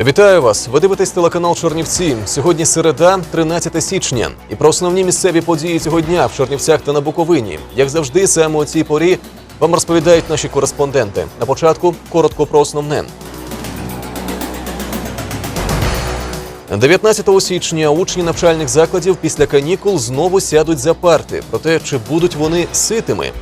Вітаю вас! Ви дивитесь телеканал Чорнівці. Сьогодні середа, 13 січня. І про основні місцеві події цього дня в Чорнівцях та на Буковині. Як завжди, саме у цій порі вам розповідають наші кореспонденти. На початку коротко про основне. 19 січня учні навчальних закладів після канікул знову сядуть за парти. Проте чи будуть вони ситими?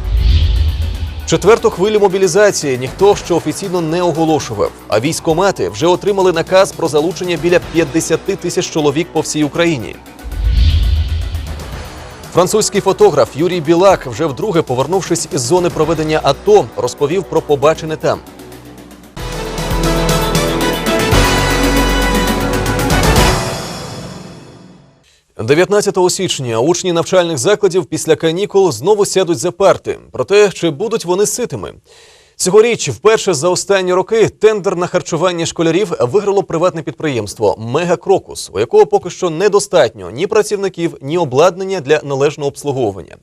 Четверту хвилю мобілізації ніхто ще офіційно не оголошував. А військомати вже отримали наказ про залучення біля 50 тисяч чоловік по всій Україні. Французький фотограф Юрій Білак, вже вдруге повернувшись із зони проведення АТО, розповів про побачене там. – 19 січня учні навчальних закладів після канікул знову сядуть за парти. Проте чи будуть вони ситими? Цьогоріч, вперше за останні роки, тендер на харчування школярів виграло приватне підприємство Мега Крокус, у якого поки що недостатньо ні працівників, ні обладнання для належного обслуговування.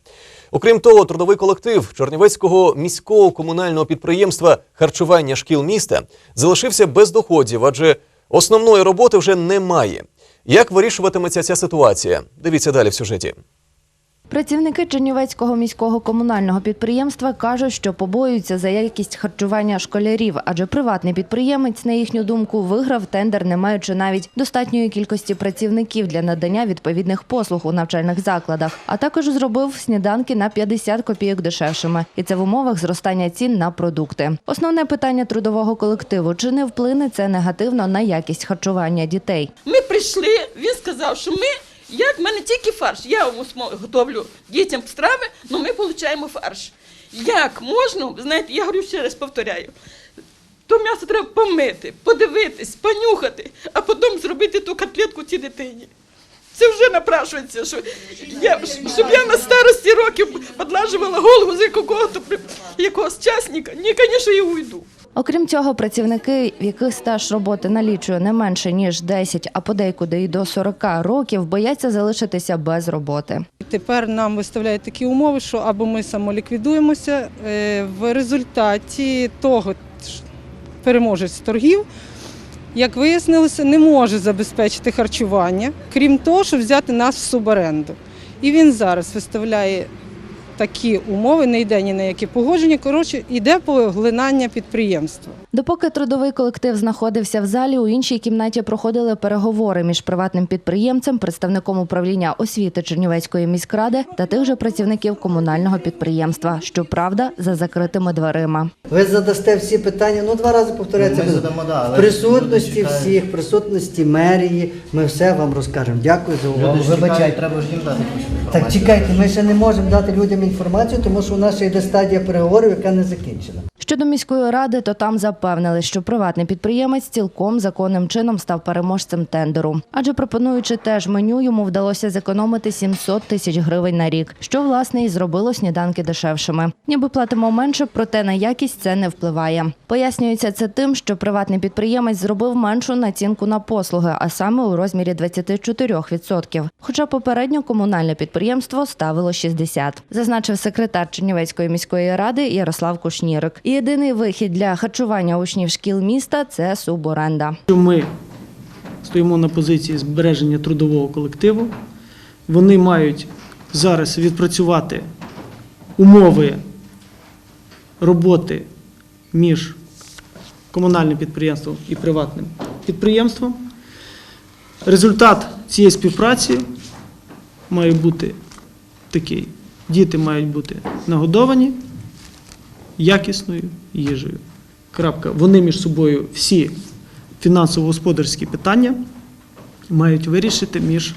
Окрім того, трудовий колектив Чернівецького міського комунального підприємства харчування шкіл міста залишився без доходів, адже основної роботи вже немає. Як вирішуватиметься ця ситуація? Дивіться далі в сюжеті. Працівники Чернівецького міського комунального підприємства кажуть, що побоюються за якість харчування школярів, адже приватний підприємець, на їхню думку, виграв тендер, не маючи навіть достатньої кількості працівників для надання відповідних послуг у навчальних закладах, а також зробив сніданки на 50 копійок дешевшими, і це в умовах зростання цін на продукти. Основне питання трудового колективу: чи не вплине це негативно на якість харчування дітей? Ми прийшли, він сказав, що ми, як в мене тільки фарш. Я готовлю дітям страви, але ми отримуємо фарш. Як можна, знаєте, я говорю ще раз повторяю. То м'ясо треба помити, подивитись, понюхати, а потім зробити ту котлетку цій дитині. Це вже напрашується, що я, щоб я на старості років подлажувала голову за якого-то якогось часника. Ні, звісно, я уйду. Окрім цього, працівники, в яких стаж роботи налічує не менше ніж 10, а подейкуди й до 40 років, бояться залишитися без роботи. Тепер нам виставляють такі умови, що або ми самоліквідуємося. е, В результаті того переможець торгів, як вияснилося, не може забезпечити харчування, крім того, щоб взяти нас в суборенду. І він зараз виставляє такі умови, не йде ні на які погодження. Коротше, йде поглинання підприємства. Допоки трудовий колектив знаходився в залі, у іншій кімнаті проходили переговори між приватним підприємцем, представником управління освіти Чернівецької міськради та тих же працівників комунального підприємства. Щоправда, за закритими дверима. Ви задасте всі питання, ну два рази повторяється. Ми задамо, да, але в присутності всіх, в присутності мерії. Ми все вам розкажемо. Дякую за увагу. Вибачайте. треба ж їм дати Так чекайте, ми ще не можемо дати людям інформацію, тому що у нас ще йде стадія переговорів, яка не закінчена. Щодо міської ради, то там запевнили, що приватний підприємець цілком законним чином став переможцем тендеру. Адже пропонуючи теж меню, йому вдалося зекономити 700 тисяч гривень на рік, що власне і зробило сніданки дешевшими. Ніби платимо менше, проте на якість це не впливає. Пояснюється це тим, що приватний підприємець зробив меншу націнку на послуги, а саме у розмірі 24%. Хоча попередньо комунальне підприємство ставило 60%. Зазначив секретар Чернівецької міської ради Ярослав Кушнірик. Єдиний вихід для харчування учнів шкіл міста це суборенда. Ми стоїмо на позиції збереження трудового колективу. Вони мають зараз відпрацювати умови роботи між комунальним підприємством і приватним підприємством. Результат цієї співпраці має бути такий: діти мають бути нагодовані якісною їжею. Крапка. Вони між собою всі фінансово-господарські питання мають вирішити між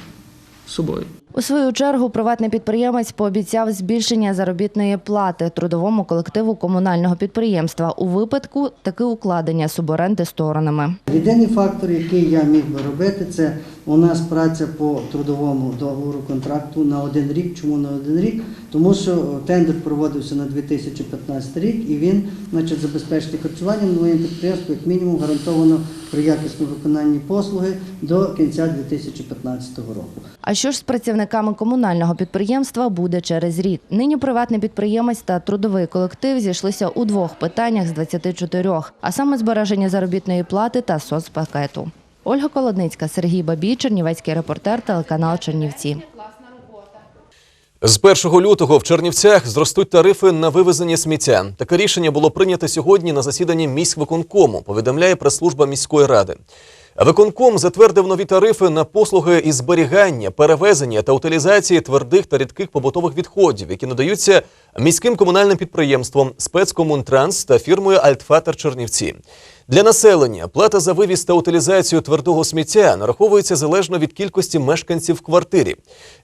собою. У свою чергу приватний підприємець пообіцяв збільшення заробітної плати трудовому колективу комунального підприємства у випадку таки укладення суборенди сторонами. Єдиний фактор, який я міг би робити, це у нас праця по трудовому договору контракту на один рік. Чому на один рік? Тому що тендер проводився на 2015 рік і він, значить, забезпечити харчування на моєму як мінімум гарантовано при якісному виконанні послуги до кінця 2015 року. А що ж з працівниками комунального підприємства буде через рік? Нині приватний підприємець та трудовий колектив зійшлися у двох питаннях з 24, а саме збереження заробітної плати та соцпакету. Ольга Колодницька, Сергій Бабій, Чернівецький репортер, телеканал Чернівці. З 1 лютого в Чернівцях зростуть тарифи на вивезення сміття. Таке рішення було прийнято сьогодні на засіданні міськвиконкому, повідомляє прес-служба міської ради. Виконком затвердив нові тарифи на послуги із зберігання, перевезення та утилізації твердих та рідких побутових відходів, які надаються міським комунальним підприємством спецкомунтранс та фірмою Альтфатер Чернівці. Для населення плата за вивіз та утилізацію твердого сміття нараховується залежно від кількості мешканців в квартирі.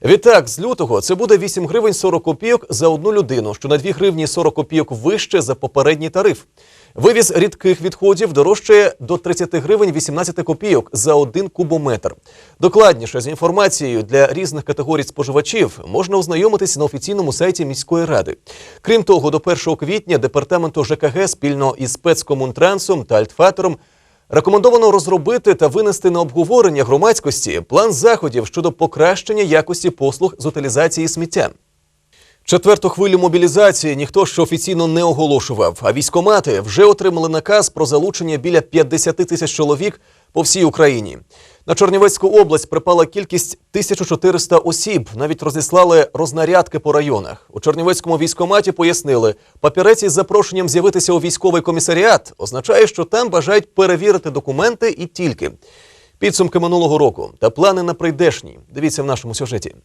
Відтак, з лютого це буде 8 гривень 40 копійок за одну людину, що на 2 гривні 40 копійок вище за попередній тариф. Вивіз рідких відходів дорожчає до 30 гривень 18 копійок за один кубометр. Докладніше з інформацією для різних категорій споживачів можна ознайомитись на офіційному сайті міської ради. Крім того, до 1 квітня департаменту ЖКГ спільно із спецкомунтрансом та Альтфатером Рекомендовано розробити та винести на обговорення громадськості план заходів щодо покращення якості послуг з утилізації сміття. Четверту хвилю мобілізації ніхто ще офіційно не оголошував, а військомати вже отримали наказ про залучення біля 50 тисяч чоловік по всій Україні. На Чернівецьку область припала кількість 1400 осіб. Навіть розіслали рознарядки по районах. У Чернівецькому військоматі пояснили, папірець із запрошенням з'явитися у військовий комісаріат означає, що там бажають перевірити документи і тільки. Підсумки минулого року та плани на прийдешній. Дивіться в нашому сюжеті.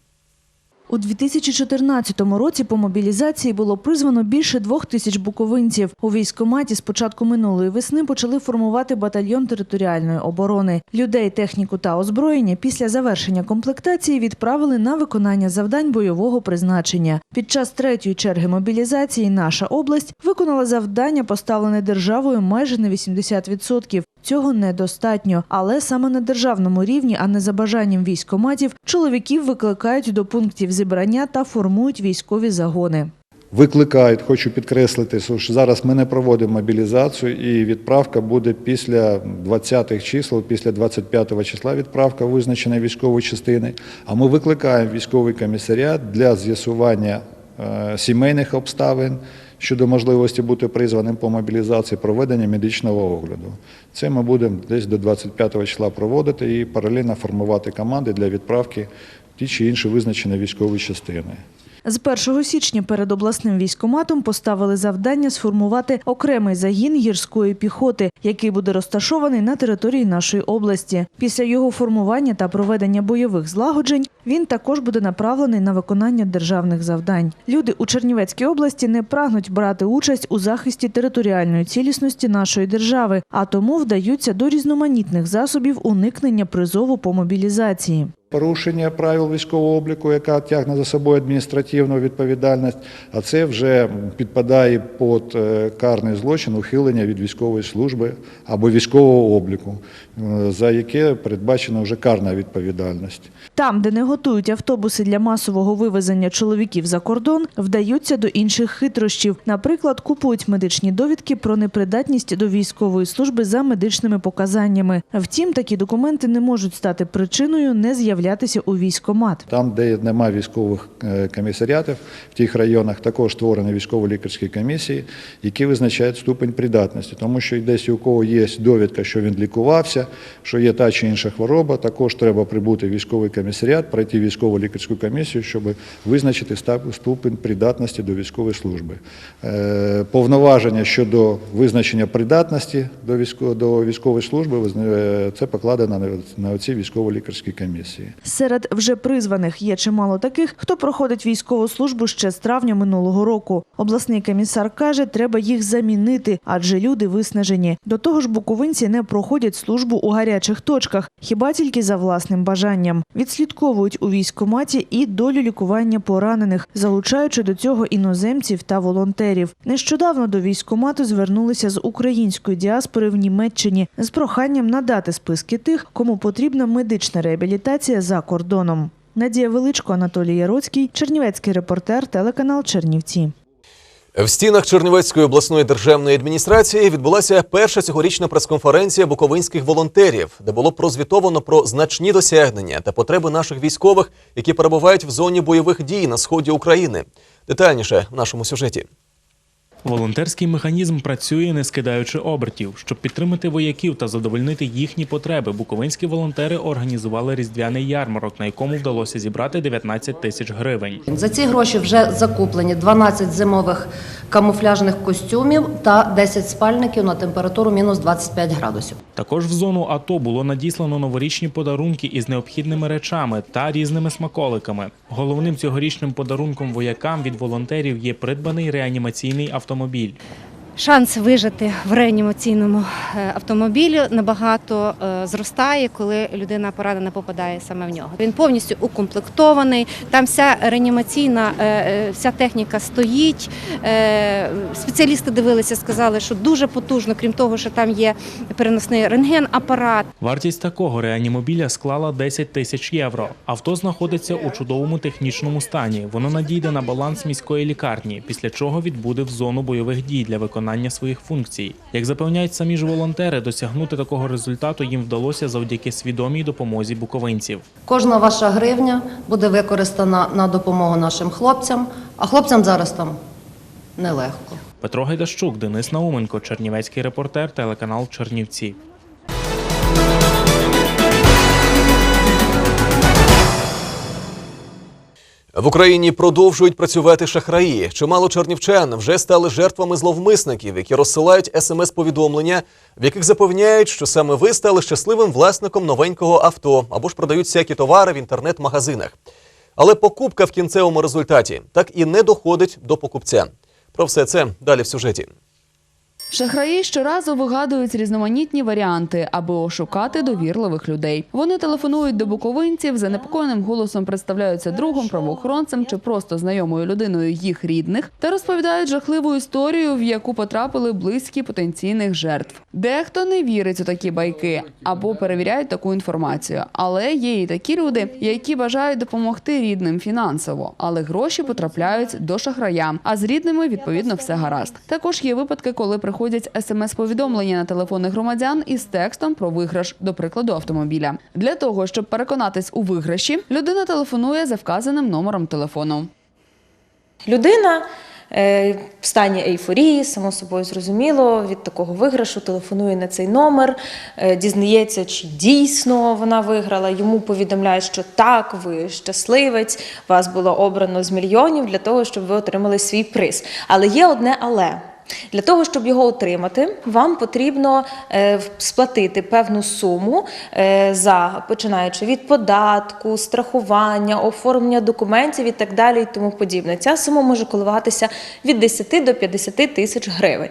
У 2014 році по мобілізації було призвано більше двох тисяч буковинців. У військкоматі з початку минулої весни почали формувати батальйон територіальної оборони. Людей, техніку та озброєння після завершення комплектації відправили на виконання завдань бойового призначення. Під час третьої черги мобілізації наша область виконала завдання, поставлене державою майже на 80%. Цього недостатньо, але саме на державному рівні, а не за бажанням військоматів, чоловіків викликають до пунктів зібрання та формують військові загони. Викликають, хочу підкреслити, що зараз ми не проводимо мобілізацію, і відправка буде після 20-х чисел, після 25-го числа відправка визначеної військової частини. А ми викликаємо військовий комісаріат для з'ясування е, сімейних обставин щодо можливості бути призваним по мобілізації, проведення медичного огляду. Це ми будемо десь до 25-го числа проводити і паралельно формувати команди для відправки ті чи інші визначені військові частини. З 1 січня перед обласним військоматом поставили завдання сформувати окремий загін гірської піхоти, який буде розташований на території нашої області. Після його формування та проведення бойових злагоджень він також буде направлений на виконання державних завдань. Люди у Чернівецькій області не прагнуть брати участь у захисті територіальної цілісності нашої держави, а тому вдаються до різноманітних засобів уникнення призову по мобілізації. Порушення правил військового обліку, яка тягне за собою адміністративну відповідальність, а це вже підпадає під е, карний злочин ухилення від військової служби або військового обліку, е, за яке передбачена вже карна відповідальність. Там, де не готують автобуси для масового вивезення чоловіків за кордон, вдаються до інших хитрощів. Наприклад, купують медичні довідки про непридатність до військової служби за медичними показаннями. Втім, такі документи не можуть стати причиною не з'являтися у військомат. Там, де немає військових е, комісаріатів, в тих районах також створені військово-лікарські комісії, які визначають ступень придатності. Тому що десь у кого є довідка, що він лікувався, що є та чи інша хвороба, також треба прибути в військовий комісаріат, пройти військово-лікарську комісію, щоб визначити ступень придатності до військової служби. Е, Повноваження щодо визначення придатності до військової, служби е, це покладено на оці військово-лікарські комісії. Серед вже призваних є чимало таких, хто проходить військову службу ще з травня минулого року. Обласний комісар каже, треба їх замінити, адже люди виснажені. До того ж, буковинці не проходять службу у гарячих точках, хіба тільки за власним бажанням. Відслідковують у військкоматі і долю лікування поранених, залучаючи до цього іноземців та волонтерів. Нещодавно до військкомату звернулися з української діаспори в Німеччині з проханням надати списки тих, кому потрібна медична реабілітація за кордоном. Надія Величко, Анатолій Яроцький, Чернівецький репортер, телеканал Чернівці. В стінах Чернівецької обласної державної адміністрації відбулася перша цьогорічна прес-конференція буковинських волонтерів, де було прозвітовано про значні досягнення та потреби наших військових, які перебувають в зоні бойових дій на сході України. Детальніше в нашому сюжеті. Волонтерський механізм працює, не скидаючи обертів. Щоб підтримати вояків та задовольнити їхні потреби, буковинські волонтери організували різдвяний ярмарок, на якому вдалося зібрати 19 тисяч гривень. За ці гроші вже закуплені 12 зимових камуфляжних костюмів та 10 спальників на температуру мінус 25 градусів. Також в зону АТО було надіслано новорічні подарунки із необхідними речами та різними смаколиками. Головним цьогорічним подарунком воякам від волонтерів є придбаний реанімаційний автомобіль автомобіль. Шанс вижити в реанімаційному е, автомобілі набагато е, зростає, коли людина поранена попадає саме в нього. Він повністю укомплектований. Там вся реанімаційна, е, вся техніка стоїть. Спеціалісти дивилися, сказали, що дуже потужно, крім того, що там є переносний рентген-апарат. Вартість такого реанімобіля склала 10 тисяч євро. Авто знаходиться у чудовому технічному стані. Воно надійде на баланс міської лікарні, після чого відбуде в зону бойових дій для виконання своїх функцій. Як запевняють самі ж волонтери, досягнути такого результату їм вдалося завдяки свідомій допомозі буковинців. Кожна ваша гривня буде використана на допомогу нашим хлопцям, а хлопцям зараз там нелегко. Петро Гайдащук, Денис Науменко, Чернівецький репортер, телеканал Чернівці. В Україні продовжують працювати шахраї. Чимало чернівчан вже стали жертвами зловмисників, які розсилають смс-повідомлення, в яких запевняють, що саме ви стали щасливим власником новенького авто або ж продають всякі товари в інтернет-магазинах. Але покупка в кінцевому результаті так і не доходить до покупця. Про все це далі в сюжеті. Шахраї щоразу вигадують різноманітні варіанти, аби ошукати довірливих людей. Вони телефонують до буковинців, занепокоєним голосом представляються другом, правоохоронцем чи просто знайомою людиною їх рідних та розповідають жахливу історію, в яку потрапили близькі потенційних жертв. Дехто не вірить у такі байки або перевіряють таку інформацію. Але є і такі люди, які бажають допомогти рідним фінансово, але гроші потрапляють до шахрая. А з рідними відповідно все гаразд. Також є випадки, коли приходять смс-повідомлення на телефони громадян із текстом про виграш, до прикладу, автомобіля. Для того щоб переконатись у виграші, людина телефонує за вказаним номером телефону. Людина е, в стані ейфорії, само собою зрозуміло, від такого виграшу телефонує на цей номер, е, дізнається, чи дійсно вона виграла. Йому повідомляють, що так, ви щасливець, вас було обрано з мільйонів для того, щоб ви отримали свій приз. Але є одне але. Для того, щоб його отримати, вам потрібно е, сплатити певну суму е, за починаючи від податку, страхування, оформлення документів і так далі, і тому подібне. Ця сума може коливатися від 10 до 50 тисяч гривень.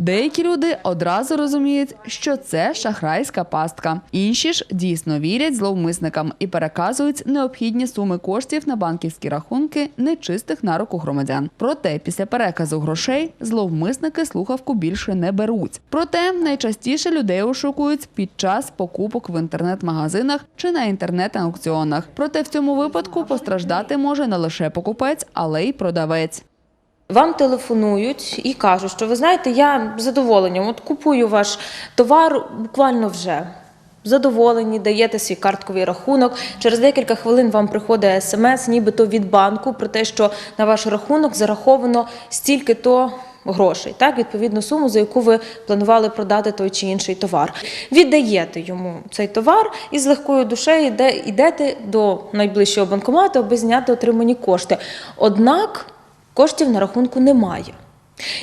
Деякі люди одразу розуміють, що це шахрайська пастка. Інші ж дійсно вірять зловмисникам і переказують необхідні суми коштів на банківські рахунки нечистих на руку громадян. Проте після переказу грошей зловмисники слухавку більше не беруть. Проте найчастіше людей ошукують під час покупок в інтернет-магазинах чи на інтернет-аукціонах. Проте в цьому випадку постраждати може не лише покупець, але й продавець. Вам телефонують і кажуть, що ви знаєте, я з задоволенням от купую ваш товар буквально вже. Задоволені, даєте свій картковий рахунок. Через декілька хвилин вам приходить смс, нібито від банку, про те, що на ваш рахунок зараховано стільки-то грошей, так, відповідну суму, за яку ви планували продати той чи інший товар. Віддаєте йому цей товар і з легкою душею йде, йдете до найближчого банкомату, аби зняти отримані кошти. Однак коштів на рахунку немає.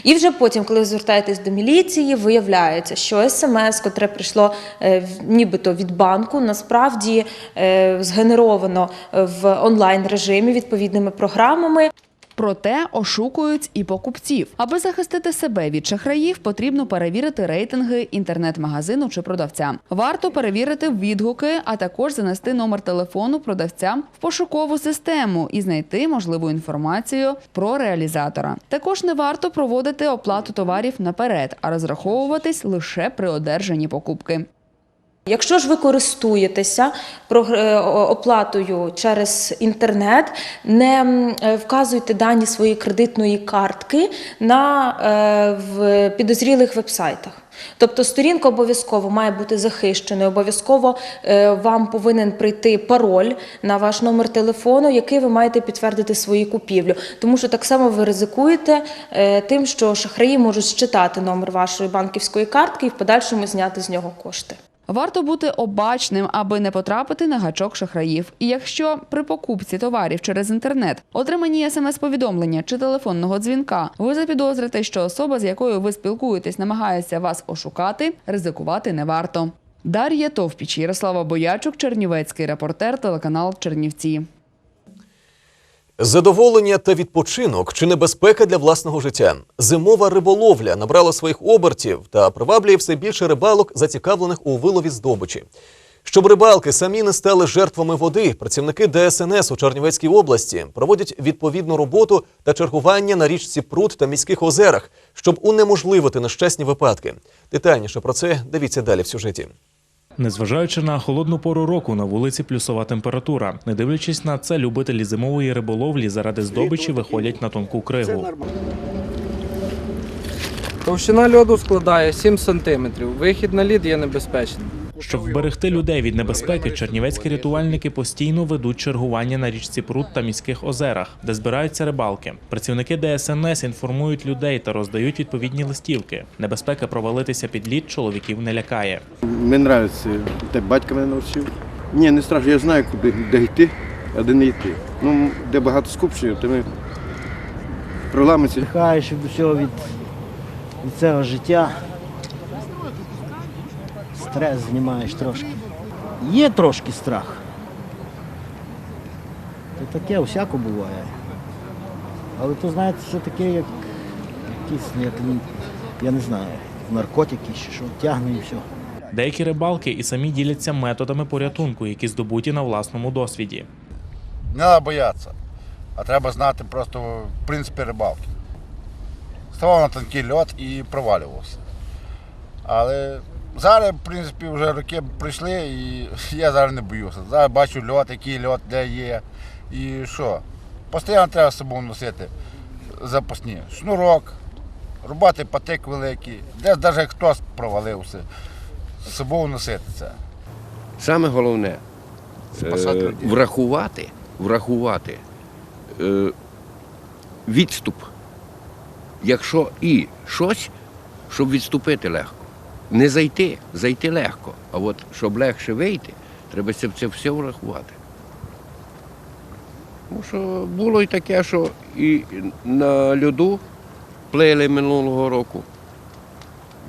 І вже потім, коли звертаєтесь до міліції, виявляється, що смс, котре прийшло е, нібито від банку, насправді е, згенеровано в онлайн режимі відповідними програмами. Проте ошукують і покупців. Аби захистити себе від шахраїв, потрібно перевірити рейтинги інтернет-магазину чи продавця. Варто перевірити відгуки, а також занести номер телефону продавця в пошукову систему і знайти можливу інформацію про реалізатора. Також не варто проводити оплату товарів наперед, а розраховуватись лише при одержанні покупки. Якщо ж ви користуєтеся е, оплатою через інтернет, не е, вказуйте дані своєї кредитної картки на е, в підозрілих вебсайтах. Тобто сторінка обов'язково має бути захищеною, обов'язково вам повинен прийти пароль на ваш номер телефону, який ви маєте підтвердити свою купівлю. Тому що так само ви ризикуєте тим, що шахраї можуть считати номер вашої банківської картки і в подальшому зняти з нього кошти. Варто бути обачним, аби не потрапити на гачок шахраїв. І якщо при покупці товарів через інтернет, отримані смс-повідомлення чи телефонного дзвінка, ви запідозрите, що особа, з якою ви спілкуєтесь, намагається вас ошукати, ризикувати не варто. Дар'я Товпіч, Ярослава Боячук, Чернівецький репортер, телеканал Чернівці. Задоволення та відпочинок чи небезпека для власного життя. Зимова риболовля набрала своїх обертів та приваблює все більше рибалок, зацікавлених у вилові здобичі. Щоб рибалки самі не стали жертвами води, працівники ДСНС у Чернівецькій області проводять відповідну роботу та чергування на річці Прут та міських озерах, щоб унеможливити нещасні випадки. Детальніше про це дивіться далі в сюжеті. Незважаючи на холодну пору року, на вулиці плюсова температура. Не дивлячись на це, любителі зимової риболовлі заради здобичі виходять на тонку кригу. Товщина льоду складає 7 см. Вихід на лід є небезпечним. Щоб вберегти людей від небезпеки, чернівецькі рятувальники постійно ведуть чергування на річці Прут та міських озерах, де збираються рибалки. Працівники ДСНС інформують людей та роздають відповідні листівки. Небезпека провалитися під лід чоловіків не лякає. Мені подобається, те батько мене навчив. Ні, не страшно, я знаю, куди де йти, а де не йти. Ну, де багато скупчення, то ми проламиться. Віддихаєш від усього від, від цього життя. Стрес знімаєш трошки. Є трошки страх. Це таке всяко буває. Але то, знаєте, це таке, як якісь, як, я не знаю, наркотики чи що, тягне і все. Деякі рибалки і самі діляться методами порятунку, які здобуті на власному досвіді. Не треба боятися, а треба знати просто в принципі рибалки. Ставав на тонкий льот і провалювався. Але зараз, в принципі, вже роки прийшли і я зараз не боюся. Зараз бачу льот, який льот, де є. І що? Постійно треба з собою носити запасні. Шнурок, рубати патик великий, десь навіть хтось провалився. З собою носити це. Саме головне е, врахувати, врахувати е, відступ. Якщо і щось, щоб відступити легко. Не зайти, зайти легко. А от щоб легше вийти, треба це, це все врахувати. Тому що було і таке, що і на льоду плили минулого року.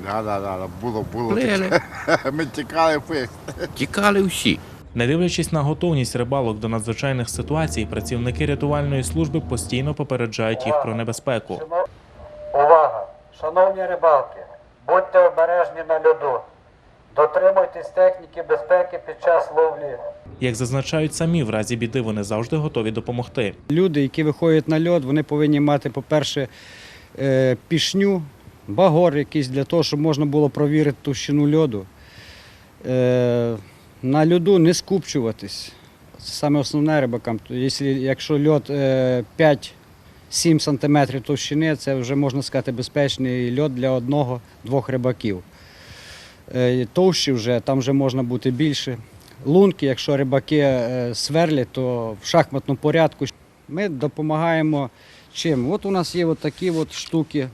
Да, да, да, було, було. Плили. Ми тікали фейс. Тікали всі. Не дивлячись на готовність рибалок до надзвичайних ситуацій, працівники рятувальної служби постійно попереджають їх про небезпеку. Увага! Шановні рибалки, Будьте обережні на льоду. Дотримуйтесь техніки безпеки під час ловлі. Як зазначають самі, в разі біди вони завжди готові допомогти. Люди, які виходять на льод, вони повинні мати, по-перше, е, пішню, багор якийсь для того, щоб можна було провірити товщину льоду. Е, на льоду не скупчуватись. Це саме основне рибакам. Якщо льод е, 5 7 см товщини це вже, можна сказати, безпечний льот для одного-двох рибаків. Е, товщі вже, там вже можна бути більше. Лунки, якщо рибаки е, сверлять, то в шахматному порядку. Ми допомагаємо чим? От у нас є от такі штуки.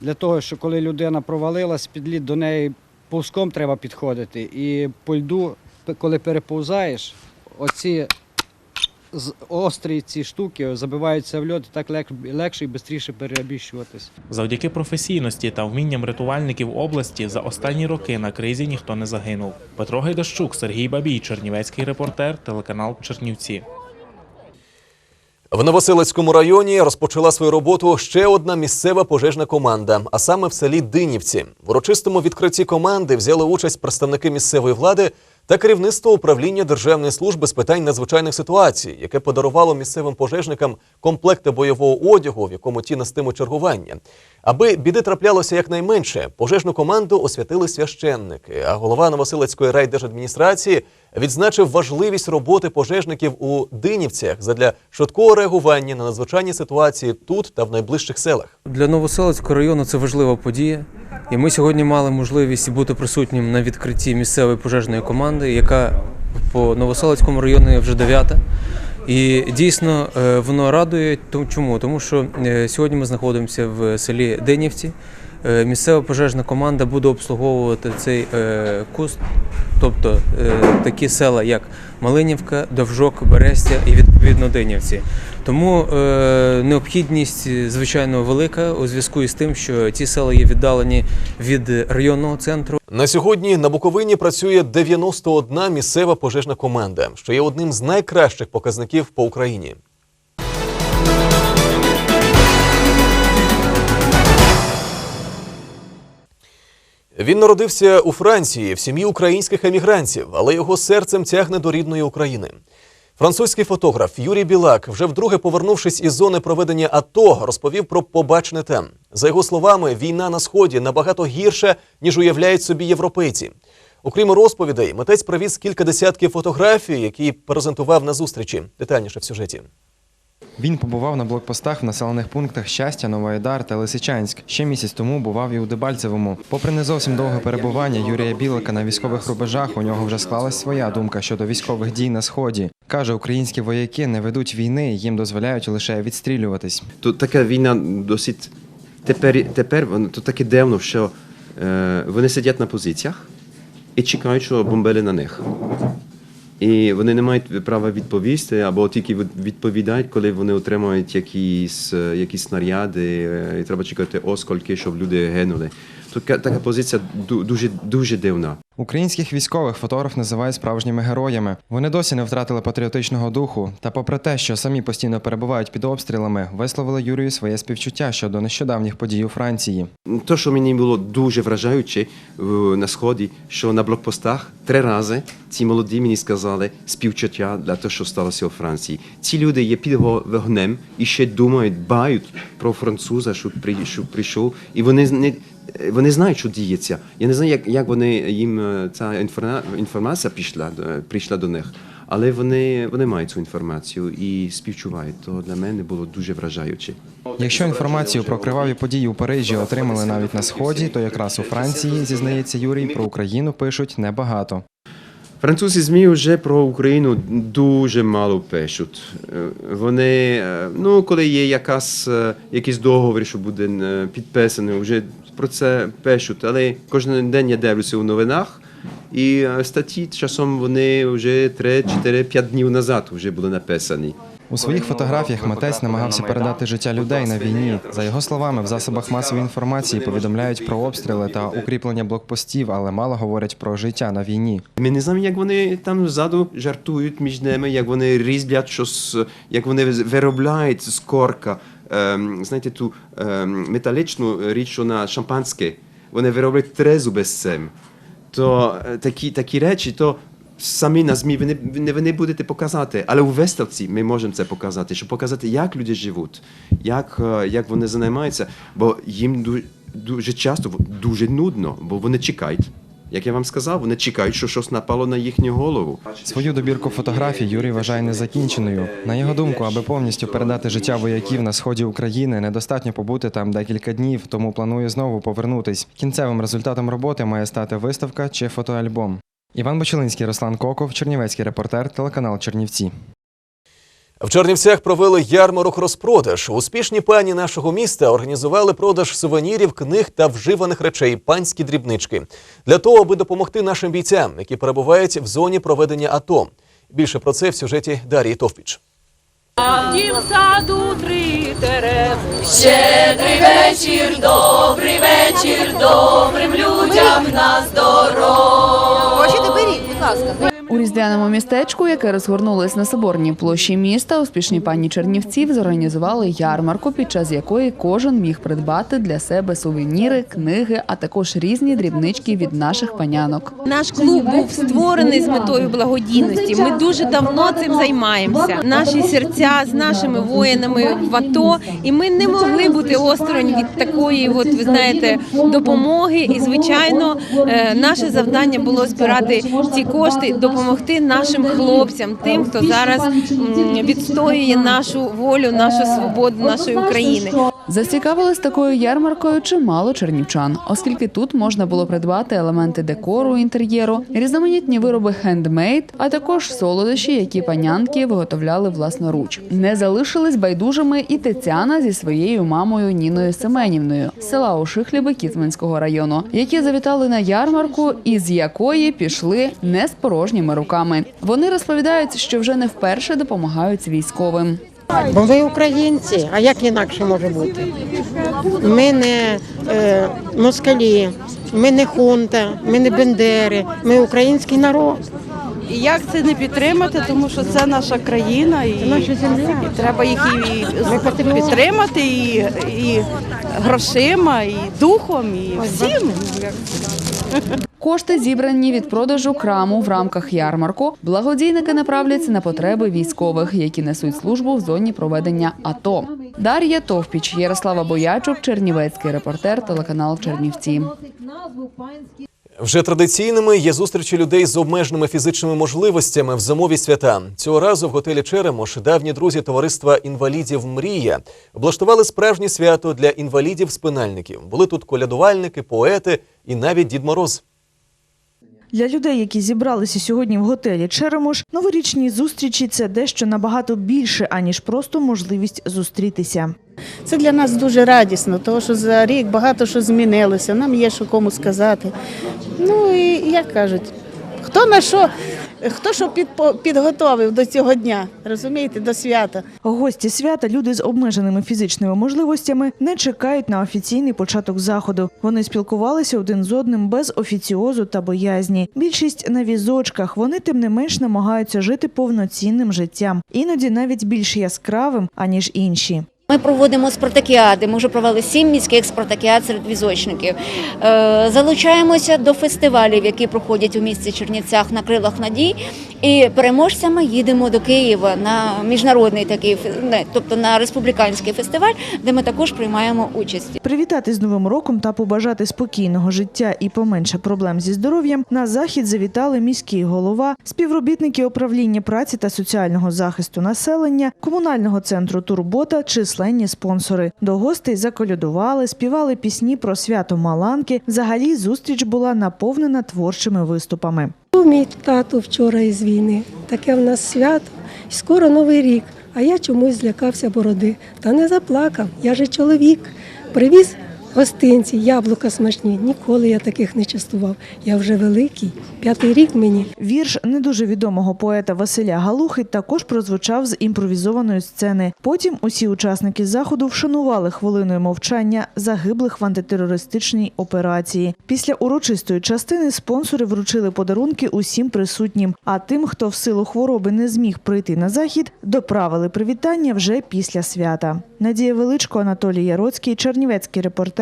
Для того, що коли людина провалилась під лід, до неї повзком треба підходити. І по льду, коли переповзаєш, оці острі ці штуки забиваються в льод, і так лег- легше і швидше переобіщуватись. Завдяки професійності та вмінням рятувальників області за останні роки на кризі ніхто не загинув. Петро Гайдащук, Сергій Бабій, Чернівецький репортер, телеканал Чернівці. В Новоселицькому районі розпочала свою роботу ще одна місцева пожежна команда, а саме в селі Динівці. В урочистому відкритті команди взяли участь представники місцевої влади та керівництво управління Державної служби з питань надзвичайних ситуацій, яке подарувало місцевим пожежникам комплекти бойового одягу, в якому ті нестимуть чергування. Аби біди траплялося якнайменше, пожежну команду освятили священники. А голова Новосилецької райдержадміністрації відзначив важливість роботи пожежників у Динівцях задля швидкого реагування на надзвичайні ситуації тут та в найближчих селах. Для Новоселицького району це важлива подія. І ми сьогодні мали можливість бути присутнім на відкритті місцевої пожежної команди, яка по Новоселицькому району вже дев'ята. І дійсно е, воно радує. Чому? Тому що е, сьогодні ми знаходимося в селі Денівці. Е, Місцева пожежна команда буде обслуговувати цей е, куст, тобто е, такі села, як Малинівка, Довжок, Берестя і відповідно Денівці. Тому необхідність, звичайно, велика у зв'язку із тим, що ці села є віддалені від районного центру. На сьогодні на Буковині працює 91 місцева пожежна команда, що є одним з найкращих показників по Україні. Він народився у Франції в сім'ї українських емігрантів, але його серцем тягне до рідної України. Французький фотограф Юрій Білак, вже вдруге повернувшись із зони проведення АТО, розповів про побачене там. За його словами, війна на сході набагато гірша, ніж уявляють собі європейці. Окрім розповідей, митець привіз кілька десятків фотографій, які презентував на зустрічі. Детальніше в сюжеті. Він побував на блокпостах в населених пунктах Щастя, Новоайдар та Лисичанськ. Ще місяць тому бував і у Дебальцевому. Попри не зовсім довге перебування Юрія Білика на військових рубежах, у нього вже склалась своя думка щодо військових дій на сході. Каже, українські вояки не ведуть війни, їм дозволяють лише відстрілюватись. То така війна досить тепер, тепер то таке дивно, що е, вони сидять на позиціях і чекають, що бомбили на них. І вони не мають права відповісти, або тільки відповідають, коли вони отримують якісь, е, якісь снаряди, е, і треба чекати оскільки, щоб люди гинули. Така, така позиція ду- дуже, дуже дивна. Українських військових фотограф називає справжніми героями. Вони досі не втратили патріотичного духу. Та, попри те, що самі постійно перебувають під обстрілами, висловили Юрію своє співчуття щодо нещодавніх подій у Франції. То, що мені було дуже вражаюче е, на сході, що на блокпостах три рази ці молоді мені сказали співчуття для того, що сталося у Франції. Ці люди є під вогнем і ще думають, бають про француза, що прийшов, і вони не. Вони знають, що діється. Я не знаю, як, як вони їм е, ця інформація прийшла, до- прийшла до них, але вони, вони мають цю інформацію і співчувають. То для мене було дуже вражаюче. Якщо інформацію про криваві події у Парижі отримали навіть на сході, то якраз у Франції, зізнається Юрій, про Україну пишуть небагато. Французи ЗМІ вже про Україну дуже мало пишуть. Е, Вони, е, ну, коли є якась, е, якийсь договір, що буде е, підписаний, вже про це пишуть. Але кожен день я дивлюся у новинах, і е, статті часом вони вже 3, 4, 5 днів назад вже були написані. У своїх фотографіях митець намагався передати життя людей на війні. За його словами, в засобах масової інформації повідомляють про обстріли та укріплення блокпостів, але мало говорять про життя на війні. Ми не знаємо, як вони там ззаду жартують між ними, як вони різблять щось, як вони виробляють з корка. Ем, знаєте, ту ем, металічну річ, на шампанське. Вони вироблять трезуб з цим. То е, такі, такі речі, то самі на ЗМІ ви не, ви не- будете показати. Але у виставці ми можемо це показати, щоб показати, як люди живуть, як, е, як вони займаються, бо їм ду- дуже часто дуже нудно, бо вони чекають. Як я вам сказав, вони чекають, що щось напало на їхню голову. Свою добірку фотографій Юрій вважає незакінченою. На його думку, аби повністю передати життя вояків на сході України, недостатньо побути там декілька днів, тому планує знову повернутись. Кінцевим результатом роботи має стати виставка чи фотоальбом. Іван Бочелинський, Руслан Коков, Чернівецький репортер, телеканал Чернівці. В Чернівцях провели ярмарок розпродаж. Успішні пані нашого міста організували продаж сувенірів, книг та вживаних речей панські дрібнички для того, аби допомогти нашим бійцям, які перебувають в зоні проведення АТО. Більше про це в сюжеті Дарії Товпіч. А втім саду три дерев. Щедрий вечір, добрий вечір, добрим людям на здоров'я. Хочете беріть, будь ласка. У різдвяному містечку, яке розгорнулось на соборній площі міста, успішні пані Чернівців зорганізували ярмарку, під час якої кожен міг придбати для себе сувеніри, книги, а також різні дрібнички від наших панянок. Наш клуб був створений з метою благодійності. Ми дуже давно цим займаємося. Наші серця з нашими воїнами в АТО, і ми не могли бути осторонь від такої, от ви знаєте, допомоги. І звичайно, е, наше завдання було збирати ці кошти, допомогти нашим хлопцям, тим, хто зараз відстоює нашу волю, нашу свободу, нашої України. Зацікавились такою ярмаркою чимало чернівчан, оскільки тут можна було придбати елементи декору, інтер'єру, різноманітні вироби хендмейд, а також солодощі, які панянки виготовляли власноруч. Не залишились байдужими і Тетяна зі своєю мамою Ніною Семенівною з села Ошихліби Кіцманського району, які завітали на ярмарку, і з якої пішли не з порожніми руками. Вони розповідають, що вже не вперше допомагають військовим. Бо ви українці, а як інакше може бути? Ми не е, москалі, ми не хунта, ми не бендери, ми український народ. І як це не підтримати, тому що це наша країна і, і треба їх і підтримати і, і грошима, і духом, і всім. Кошти, зібрані від продажу краму в рамках ярмарку, благодійники направляться на потреби військових, які несуть службу в зоні проведення АТО. Дар'я Товпіч, Ярослава Боячук, Чернівецький репортер, телеканал Чернівці. Вже традиційними є зустрічі людей з обмеженими фізичними можливостями в зимові свята. Цього разу в готелі Черемош давні друзі товариства інвалідів Мрія облаштували справжнє свято для інвалідів-спинальників. Були тут колядувальники, поети і навіть Дід Мороз. Для людей, які зібралися сьогодні в готелі Черемош, новорічні зустрічі це дещо набагато більше, аніж просто можливість зустрітися. Це для нас дуже радісно, тому що за рік багато що змінилося, нам є що кому сказати. Ну і як кажуть, хто на що, хто що підпо- підготовив до цього дня, розумієте, до свята. Гості свята, люди з обмеженими фізичними можливостями, не чекають на офіційний початок заходу. Вони спілкувалися один з одним без офіціозу та боязні. Більшість на візочках. Вони тим не менш намагаються жити повноцінним життям, іноді навіть більш яскравим аніж інші. Ми проводимо спартакіади. Ми вже провели сім міських спартакіад серед візочників. Е, Залучаємося до фестивалів, які проходять у місті Чернівцях на крилах надій. І переможцями їдемо до Києва на міжнародний такий не, тобто на республіканський фестиваль, де ми також приймаємо участь. Привітати з новим роком та побажати спокійного життя і поменше проблем зі здоров'ям на захід завітали міський голова, співробітники управління праці та соціального захисту населення, комунального центру Турбота, численні спонсори. До гостей заколядували, співали пісні про свято Маланки. Взагалі зустріч була наповнена творчими виступами. Мій тато вчора із війни. Таке в нас свято. Скоро новий рік. А я чомусь злякався бороди. Та не заплакав. Я же чоловік. Привіз гостинці, яблука смачні. Ніколи я таких не частував. Я вже великий, п'ятий рік мені. Вірш не дуже відомого поета Василя Галухи також прозвучав з імпровізованої сцени. Потім усі учасники заходу вшанували хвилиною мовчання загиблих в антитерористичній операції. Після урочистої частини спонсори вручили подарунки усім присутнім. А тим, хто в силу хвороби не зміг прийти на захід, доправили привітання вже після свята. Надія Величко, Анатолій Яроцький, Чернівецький репортер,